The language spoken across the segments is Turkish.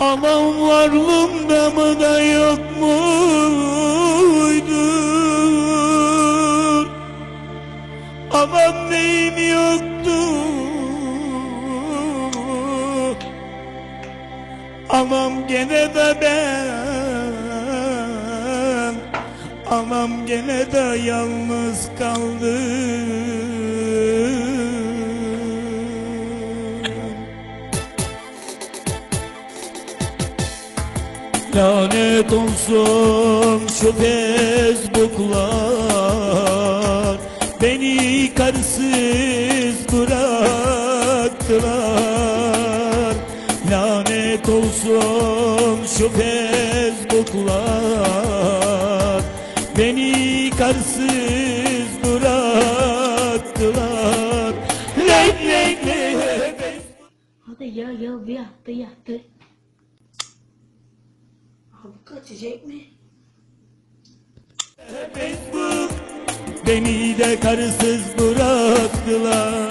Aman varlığımda mı? Da yok muydur? Aman neyim yoktu Anam gene de ben. Anam gene de yalnız kaldım Lanet olsun şu Facebook'lar Beni karısız bıraktılar. Lanet olsun şu Facebook'lar Beni karısız bıraktılar. Lek lek lek Hadi ya ya bir yattı yattı. Abi kaçacak mı? Facebook Beni de karısız bıraktılar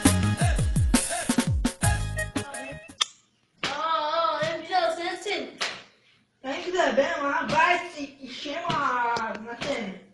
Se der é bem lá, vai se encher uma... na tênis.